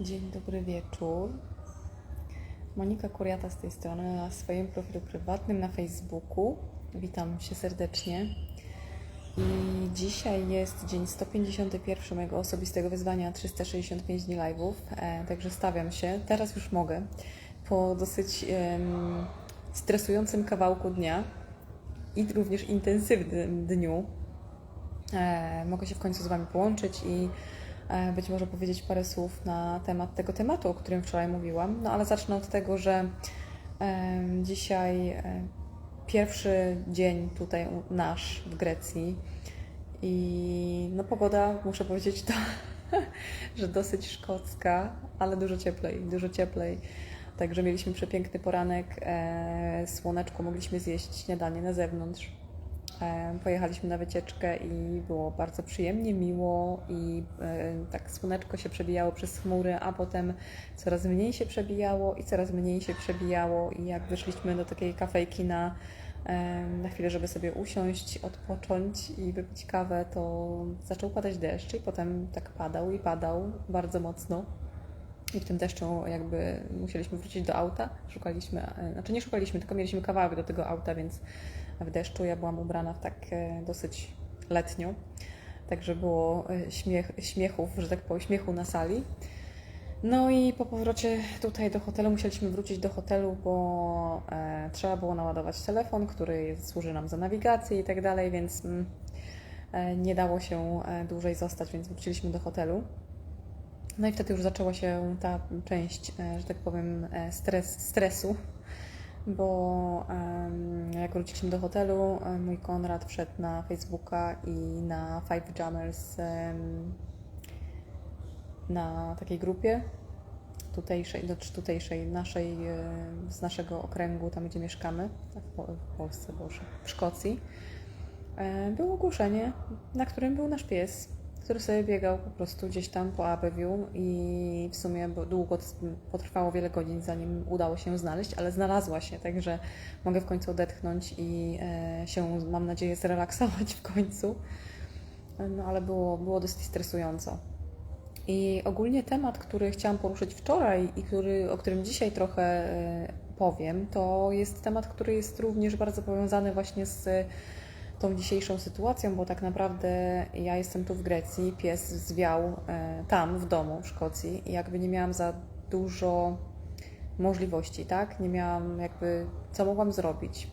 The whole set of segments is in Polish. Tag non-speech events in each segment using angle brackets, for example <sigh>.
Dzień dobry wieczór. Monika Kuriata z tej strony na swoim profilu prywatnym na Facebooku. Witam się serdecznie. I dzisiaj jest dzień 151 mojego osobistego wyzwania 365 dni live'ów, e, także stawiam się. Teraz już mogę. Po dosyć em, stresującym kawałku dnia i również intensywnym dniu e, mogę się w końcu z Wami połączyć i e, być może powiedzieć parę słów na temat tego tematu, o którym wczoraj mówiłam. No ale zacznę od tego, że e, dzisiaj e, pierwszy dzień tutaj nasz w Grecji i no pogoda, muszę powiedzieć to, <laughs> że dosyć szkocka, ale dużo cieplej, dużo cieplej. Także mieliśmy przepiękny poranek, e, słoneczko, mogliśmy zjeść śniadanie na zewnątrz. Pojechaliśmy na wycieczkę i było bardzo przyjemnie, miło i e, tak słoneczko się przebijało przez chmury, a potem coraz mniej się przebijało i coraz mniej się przebijało i jak wyszliśmy do takiej kafejki na, na chwilę, żeby sobie usiąść, odpocząć i wypić kawę, to zaczął padać deszcz i potem tak padał i padał bardzo mocno. I w tym deszczu jakby musieliśmy wrócić do auta. Szukaliśmy, e, znaczy nie szukaliśmy, tylko mieliśmy kawałek do tego auta, więc w deszczu ja byłam ubrana w tak e, dosyć letnio. Także było e, śmiech, śmiechów, że tak powiem, śmiechu na sali. No i po powrocie tutaj do hotelu musieliśmy wrócić do hotelu, bo e, trzeba było naładować telefon, który służy nam za nawigację i tak dalej, więc mm, e, nie dało się e, dłużej zostać, więc wróciliśmy do hotelu. No i wtedy już zaczęła się ta część, e, że tak powiem, stres, stresu, bo jak wróciliśmy do hotelu, mój Konrad wszedł na Facebooka i na Five Jammers na takiej grupie tutejszej, tutejszej, naszej, z naszego okręgu, tam gdzie mieszkamy, w, Po- w Polsce, Boże, w Szkocji, e, było ogłoszenie, na którym był nasz pies, który sobie biegał po prostu gdzieś tam po Abbeville i w sumie długo potrwało wiele godzin, zanim udało się znaleźć, ale znalazła się, także mogę w końcu odetchnąć i e, się, mam nadzieję, zrelaksować w końcu. No ale było, było dosyć stresująco. I ogólnie temat, który chciałam poruszyć wczoraj i który, o którym dzisiaj trochę e, powiem, to jest temat, który jest również bardzo powiązany właśnie z tą dzisiejszą sytuacją, bo tak naprawdę ja jestem tu w Grecji, pies zwiał e, tam w domu w Szkocji i jakby nie miałam za dużo możliwości, tak? Nie miałam jakby, co mogłam zrobić.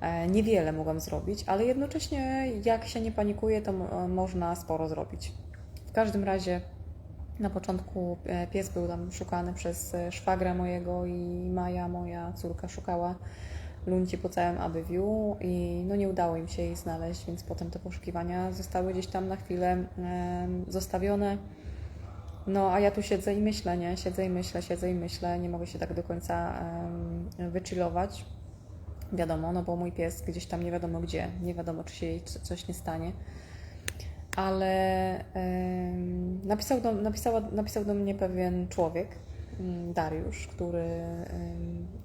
E, Niewiele mogłam zrobić, ale jednocześnie jak się nie panikuje, to mo- można sporo zrobić. W każdym razie na początku e, pies był tam szukany przez e, szwagra mojego i Maja, moja córka, szukała lunci po całym Abbeville i no nie udało im się jej znaleźć, więc potem te poszukiwania zostały gdzieś tam na chwilę zostawione. No a ja tu siedzę i myślę, nie? Siedzę i myślę, siedzę i myślę, nie mogę się tak do końca um, wychillować. Wiadomo, no bo mój pies gdzieś tam nie wiadomo gdzie, nie wiadomo czy się jej coś nie stanie ale napisał, do, napisał do mnie pewien człowiek, mm, Dariusz, który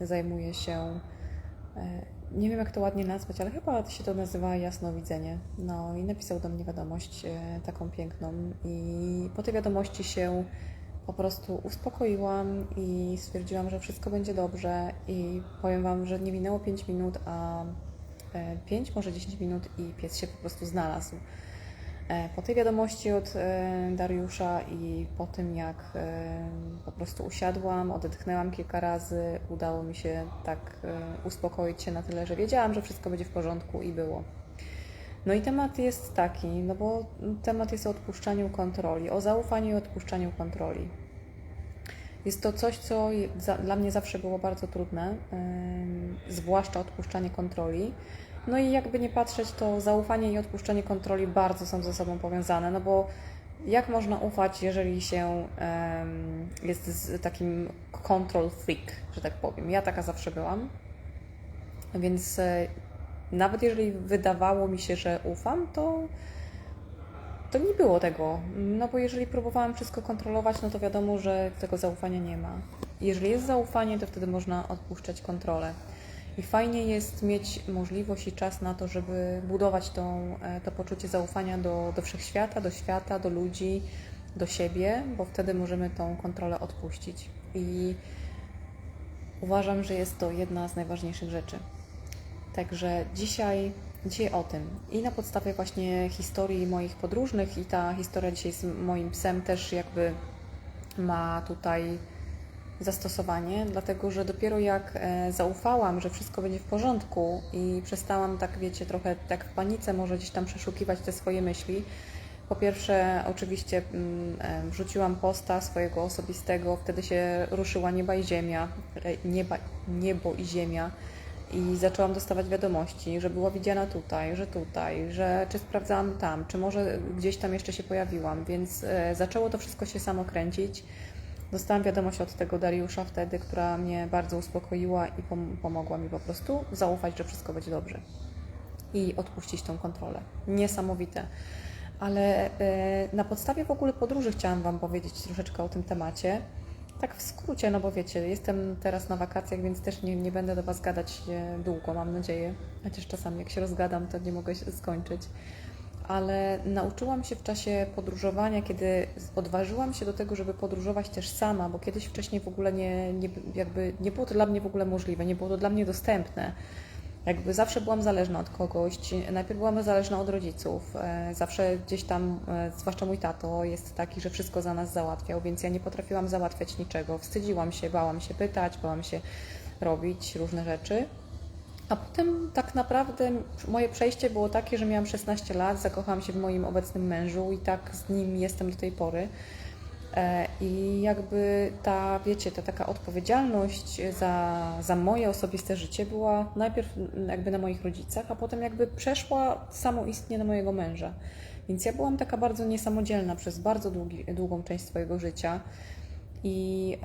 zajmuje się, nie wiem jak to ładnie nazwać, ale chyba się to nazywa jasnowidzenie. No i napisał do mnie wiadomość e, taką piękną i po tej wiadomości się po prostu uspokoiłam i stwierdziłam, że wszystko będzie dobrze i powiem Wam, że nie minęło 5 minut, a 5, może 10 minut i pies się po prostu znalazł. E, Po tej wiadomości od e, Dariusza i po tym, jak e, po prostu usiadłam, odetchnęłam kilka razy, udało mi się tak uspokoić się na tyle, że wiedziałam, że wszystko będzie w porządku i było. No i temat jest taki, no bo temat jest o odpuszczaniu kontroli, o zaufaniu i odpuszczaniu kontroli. Jest to coś, co dla mnie zawsze było bardzo trudne, zwłaszcza odpuszczanie kontroli. No i jakby nie patrzeć, to zaufanie i odpuszczenie kontroli bardzo są ze sobą powiązane, no bo jak można ufać, jeżeli się em, jest z takim control freak, że tak powiem. Ja taka zawsze byłam, więc e, nawet jeżeli wydawało mi się, że ufam, to to nie było tego. No bo jeżeli próbowałam wszystko kontrolować, no to wiadomo, że tego zaufania nie ma. Jeżeli jest zaufanie, to wtedy można odpuszczać kontrolę. I fajnie jest mieć możliwość i czas na to, żeby budować tą, e, to poczucie zaufania do, do wszechświata, do świata, do ludzi, do siebie, bo wtedy możemy tą kontrolę odpuścić. I uważam, że jest to jedna z najważniejszych rzeczy. Także dzisiaj, dzisiaj o tym. I na podstawie właśnie historii moich podróżnych i ta historia dzisiaj z moim psem też jakby ma tutaj zastosowanie, dlatego że dopiero jak e, zaufałam, że wszystko będzie w porządku i przestałam tak, wiecie, trochę tak w panice może gdzieś tam przeszukiwać te swoje myśli. Po pierwsze, oczywiście mm, e, wrzuciłam posta swojego osobistego, wtedy się ruszyła nieba i ziemia, e, nieba, niebo i ziemia i zaczęłam dostawać wiadomości, że była widziana tutaj, że tutaj, że czy sprawdzałam tam, czy może gdzieś tam jeszcze się pojawiłam, więc zaczęło to wszystko się samo kręcić. Dostałam wiadomość od tego Dariusza wtedy, która mnie bardzo uspokoiła i pom pomogła mi po prostu zaufać, że wszystko będzie dobrze i odpuścić tą kontrolę. Niesamowite. Ale e, na podstawie w ogóle podróży chciałam Wam powiedzieć troszeczkę o tym temacie. Tak w skrócie, no bo wiecie, jestem teraz na wakacjach, więc też nie, nie będę do Was gadać e, długo, mam nadzieję. Chociaż czasami jak się rozgadam, to nie mogę skończyć ale nauczyłam się w czasie podróżowania, kiedy odważyłam się do tego, żeby podróżować też sama, bo kiedyś wcześniej w ogóle nie, nie, jakby nie było to dla mnie w ogóle możliwe, nie było to dla mnie dostępne. Jakby zawsze byłam zależna od kogoś, najpierw byłam zależna od rodziców, e, zawsze gdzieś tam, e, zwłaszcza mój tato jest taki, że wszystko za nas załatwiał, więc ja nie potrafiłam załatwiać niczego, wstydziłam się, bałam się pytać, bałam się robić różne rzeczy. A potem tak naprawdę moje przejście było takie, że miałam 16 lat, zakochałam się w moim obecnym mężu i tak z nim jestem do tej pory. E, I jakby ta, wiecie, ta taka odpowiedzialność za, za moje osobiste życie była najpierw jakby na moich rodzicach, a potem jakby przeszła samoistnie na mojego męża. Więc ja byłam taka bardzo niesamodzielna przez bardzo długi, długą część swojego życia. I,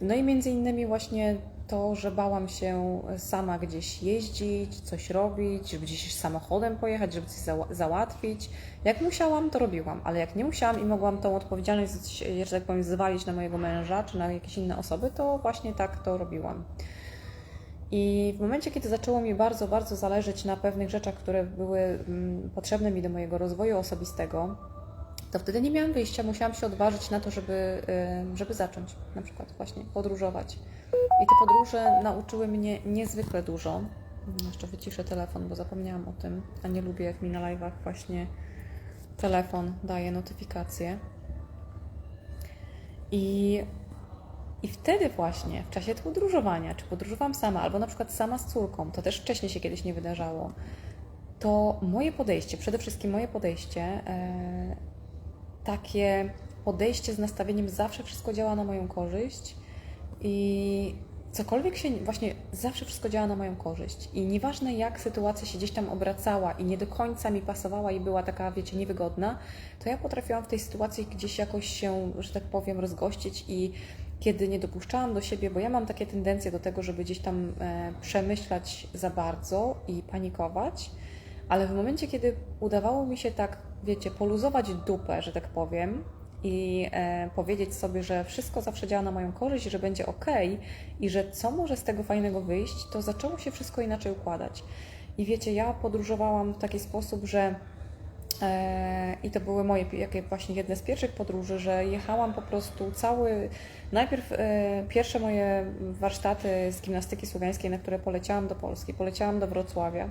no i między innymi właśnie to, że bałam się sama gdzieś jeździć, coś robić, żeby gdzieś samochodem pojechać, żeby coś załatwić. Jak musiałam, to robiłam, ale jak nie musiałam i mogłam tą odpowiedzialność, że tak powiem, zwalić na mojego męża czy na jakieś inne osoby, to właśnie tak to robiłam. I w momencie, kiedy zaczęło mi bardzo, bardzo zależeć na pewnych rzeczach, które były mm, potrzebne mi do mojego rozwoju osobistego, to wtedy nie miałam wyjścia, musiałam się odważyć na to, żeby, żeby zacząć na przykład właśnie podróżować. I te podróże nauczyły mnie niezwykle dużo. Jeszcze wyciszę telefon, bo zapomniałam o tym, a nie lubię, jak mi na live'ach właśnie telefon daje notyfikacje. I, I wtedy właśnie, w czasie podróżowania, czy podróżowałam sama, albo na przykład sama z córką, to też wcześniej się kiedyś nie wydarzało, to moje podejście, przede wszystkim moje podejście, e, takie podejście z nastawieniem zawsze wszystko działa na moją korzyść i cokolwiek się, właśnie zawsze wszystko działa na moją korzyść. I nieważne jak sytuacja się gdzieś tam obracała i nie do końca mi pasowała i była taka, wiecie, niewygodna, to ja potrafiłam w tej sytuacji gdzieś jakoś się, że tak powiem, rozgościć i kiedy nie dopuszczałam do siebie, bo ja mam takie tendencje do tego, żeby gdzieś tam e, przemyślać za bardzo i panikować, ale w momencie, kiedy udawało mi się tak, wiecie, poluzować dupę, że tak powiem, i e, powiedzieć sobie, że wszystko zawsze działa na moją korzyść, że będzie ok i że co może z tego fajnego wyjść, to zaczęło się wszystko inaczej układać. I wiecie, ja podróżowałam w taki sposób, że e, i to były moje jakie właśnie jedne z pierwszych podróży, że jechałam po prostu cały. Najpierw e, pierwsze moje warsztaty z gimnastyki słowiańskiej, na które poleciałam do Polski. Poleciałam do Wrocławia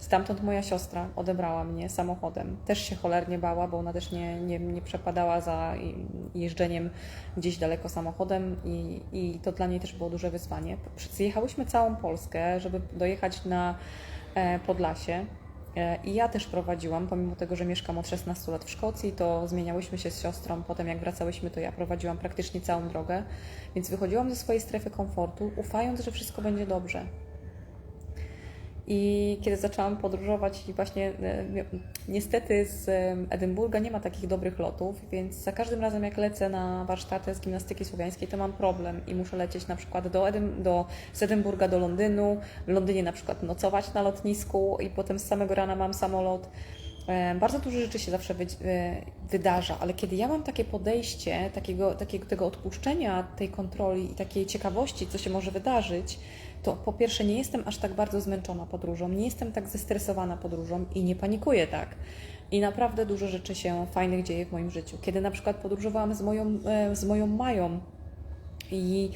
Stamtąd moja siostra odebrała mnie samochodem. Też się cholernie bała, bo ona też nie, nie, nie przepadała za jeżdżeniem gdzieś daleko samochodem i, i to dla niej też było duże wyzwanie. Przyjechałyśmy całą Polskę, żeby dojechać na e, Podlasie. E, I ja też prowadziłam, pomimo tego, że mieszkam od 16 lat w Szkocji, to zmieniałyśmy się z siostrą. Potem, jak wracałyśmy, to ja prowadziłam praktycznie całą drogę, więc wychodziłam ze swojej strefy komfortu, ufając, że wszystko będzie dobrze. I kiedy zaczęłam podróżować, i właśnie e, niestety z Edynburga nie ma takich dobrych lotów, więc za każdym razem, jak lecę na warsztaty z gimnastyki słowiańskiej, to mam problem i muszę lecieć na przykład do, Edyn do, z Edynburga do Londynu, w Londynie na przykład nocować na lotnisku i potem z samego rana mam samolot. Bardzo dużo rzeczy się zawsze e, wydarza, ale kiedy ja mam takie podejście, takiego, takiego tego odpuszczenia tej kontroli i takiej ciekawości, co się może wydarzyć, to po pierwsze nie jestem aż tak bardzo zmęczona podróżą, nie jestem tak zestresowana podróżą i nie panikuję tak. I naprawdę dużo rzeczy się fajnych dzieje w moim życiu. Kiedy na przykład podróżowałam z moją, e, z moją Mają i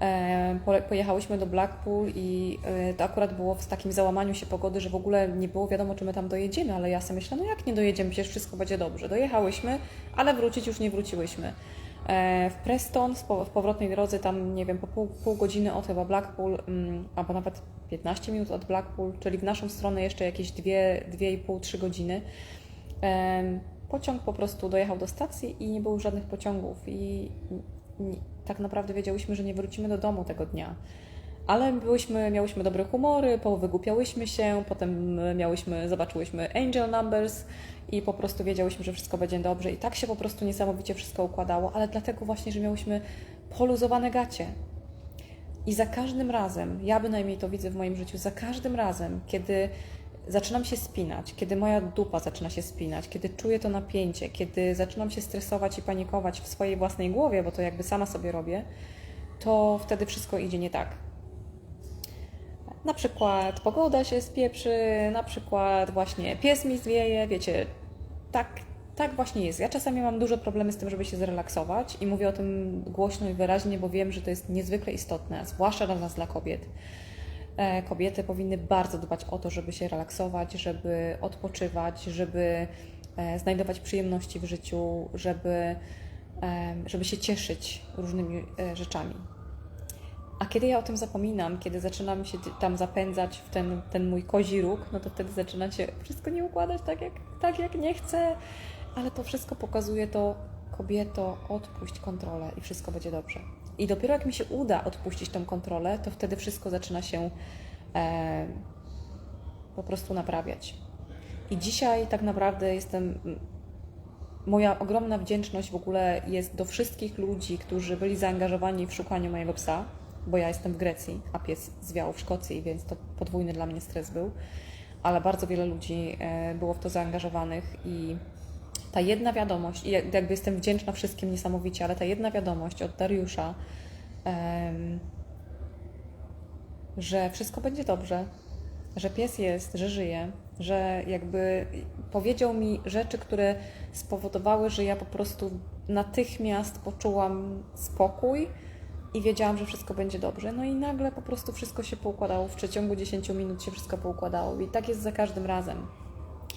e, po- pojechałyśmy do Blackpool i e, to akurat było w takim załamaniu się pogody, że w ogóle nie było wiadomo, czy my tam dojedziemy, ale ja sobie myślę, no jak nie dojedziemy, przecież wszystko będzie dobrze. Dojechałyśmy, ale wrócić już nie wróciłyśmy. E, W Preston, w po- w powrotnej drodze, tam nie wiem, po pół, pół godziny od chyba Blackpool, mm, albo nawet 15 minut od Blackpool, czyli w naszą stronę jeszcze jakieś 2,5-3 godziny. Pociąg po prostu dojechał do stacji i nie było żadnych pociągów i tak naprawdę wiedziałyśmy, że nie wrócimy do domu tego dnia. Ale byłyśmy, miałyśmy dobre humory, powygłupiałyśmy się, potem miałyśmy, zobaczyłyśmy angel numbers i po prostu wiedziałyśmy, że wszystko będzie dobrze i tak się po prostu niesamowicie wszystko układało, ale dlatego właśnie, że miałyśmy poluzowane gacie. I za każdym razem, ja bynajmniej to widzę w moim życiu, za każdym razem, kiedy zaczynam się spinać, kiedy moja dupa zaczyna się spinać, kiedy czuję to napięcie, kiedy zaczynam się stresować i panikować w swojej własnej głowie, bo to jakby sama sobie robię, to wtedy wszystko idzie nie tak. Na przykład pogoda się spieprzy, na przykład właśnie pies mi zwieje, wiecie, tak, tak właśnie jest. Ja czasami mam duże problemy z tym, żeby się zrelaksować i mówię o tym głośno i wyraźnie, bo wiem, że to jest niezwykle istotne, zwłaszcza dla nas, dla kobiet. E, Kobiety powinny bardzo dbać o to, żeby się relaksować, żeby odpoczywać, żeby e, znajdować przyjemności w życiu, żeby, e, żeby się cieszyć różnymi rzeczami. A kiedy ja o tym zapominam, kiedy zaczynam się tam zapędzać w ten, ten mój kozi róg, no to wtedy zaczyna się wszystko nie układać tak jak, tak, jak nie chcę. Ale to wszystko pokazuje to, kobieto, odpuść kontrolę i wszystko będzie dobrze. I dopiero jak mi się uda odpuścić tą kontrolę, to wtedy wszystko zaczyna się e, po prostu naprawiać. I dzisiaj tak naprawdę jestem moja ogromna wdzięczność w ogóle jest do wszystkich ludzi, którzy byli zaangażowani w szukaniu mojego psa, bo ja jestem w Grecji, a pies zwiał w Szkocji, więc to podwójny dla mnie stres był. Ale bardzo wiele ludzi e, było w to zaangażowanych i ta jedna wiadomość, i jak- jakby jestem wdzięczna wszystkim niesamowicie, ale ta jedna wiadomość od Dariusza, że wszystko będzie dobrze, że pies jest, że żyje, że jakby powiedział mi rzeczy, które spowodowały, że ja po prostu natychmiast poczułam spokój i wiedziałam, że wszystko będzie dobrze. No i nagle po prostu wszystko się poukładało. W przeciągu 10 minut się wszystko poukładało i tak jest za każdym razem.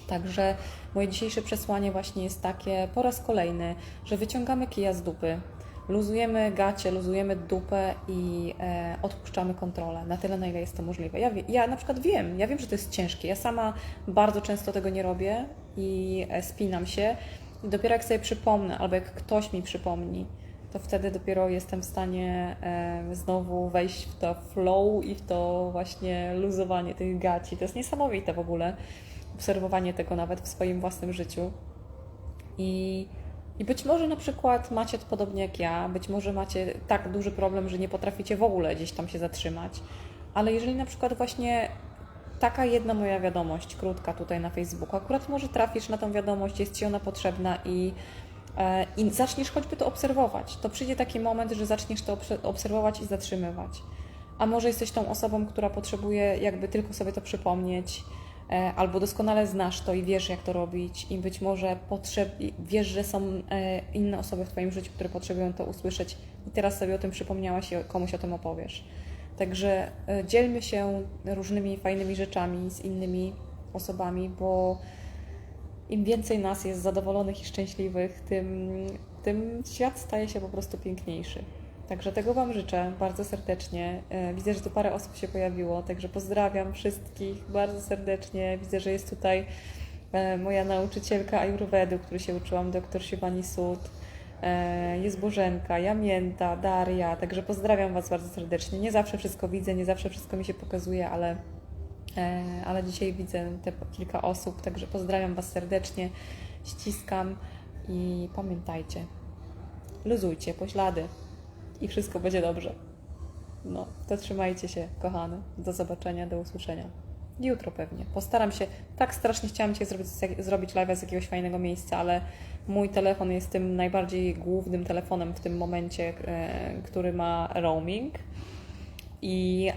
Także moje dzisiejsze przesłanie właśnie jest takie po raz kolejny, że wyciągamy kija z dupy, luzujemy gacie, luzujemy dupę i e, odpuszczamy kontrolę na tyle, na ile jest to możliwe. Ja, ja na przykład wiem, ja wiem, że to jest ciężkie. Ja sama bardzo często tego nie robię i e, spinam się. I dopiero jak sobie przypomnę, albo jak ktoś mi przypomni, to wtedy dopiero jestem w stanie znowu wejść w to flow i w to właśnie luzowanie tych gaci. To jest niesamowite w ogóle obserwowanie tego nawet w swoim własnym życiu. I, I być może na przykład macie to podobnie jak ja, być może macie tak duży problem, że nie potraficie w ogóle gdzieś tam się zatrzymać, ale jeżeli na przykład właśnie taka jedna moja wiadomość, krótka tutaj na Facebooku, akurat może trafisz na tą wiadomość, jest Ci ona potrzebna i, i zaczniesz choćby to obserwować, to przyjdzie taki moment, że zaczniesz to obse- obserwować i zatrzymywać. A może jesteś tą osobą, która potrzebuje jakby tylko sobie to przypomnieć, e, albo doskonale znasz to i wiesz, jak to robić, i być może potrzeb, wiesz, że są e, inne osoby w Twoim życiu, które potrzebują to usłyszeć, i teraz sobie o tym przypomniałaś i komuś o tym opowiesz. Także e, dzielmy się różnymi fajnymi rzeczami z innymi osobami, bo im więcej nas jest zadowolonych i szczęśliwych, tym, tym świat staje się po prostu piękniejszy. Także tego Wam życzę bardzo serdecznie. E, Widzę, że tu parę osób się pojawiło, także pozdrawiam wszystkich bardzo serdecznie. Widzę, że jest tutaj e, moja nauczycielka Ayurvedu, której się uczyłam, dr Shivani Sud. E, Jest Bożenka, Jamięta, Daria, także pozdrawiam Was bardzo serdecznie. Nie zawsze wszystko widzę, nie zawsze wszystko mi się pokazuje, ale ale dzisiaj widzę te kilka osób, także pozdrawiam Was serdecznie, ściskam i pamiętajcie, luzujcie poślady i wszystko będzie dobrze. No, to trzymajcie się, kochane. Do zobaczenia, do usłyszenia. Jutro pewnie. Postaram się. Tak strasznie chciałam Cię zrobić, zrobić live z jakiegoś fajnego miejsca, ale mój telefon jest tym najbardziej głównym telefonem w tym momencie, e, który ma roaming i,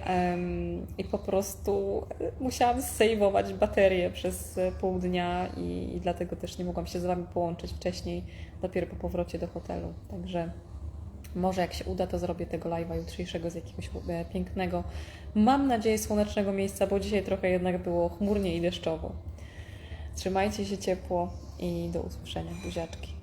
i po prostu musiałam sejwować baterię przez pół dnia i, i dlatego też nie mogłam się z Wami połączyć wcześniej, dopiero po powrocie do hotelu. Także może jak się uda, to zrobię tego live'a jutrzejszego z jakiegoś e, pięknego, mam nadzieję, słonecznego miejsca, bo dzisiaj trochę jednak było chmurnie i deszczowo. Trzymajcie się ciepło i do usłyszenia. Buziaczki.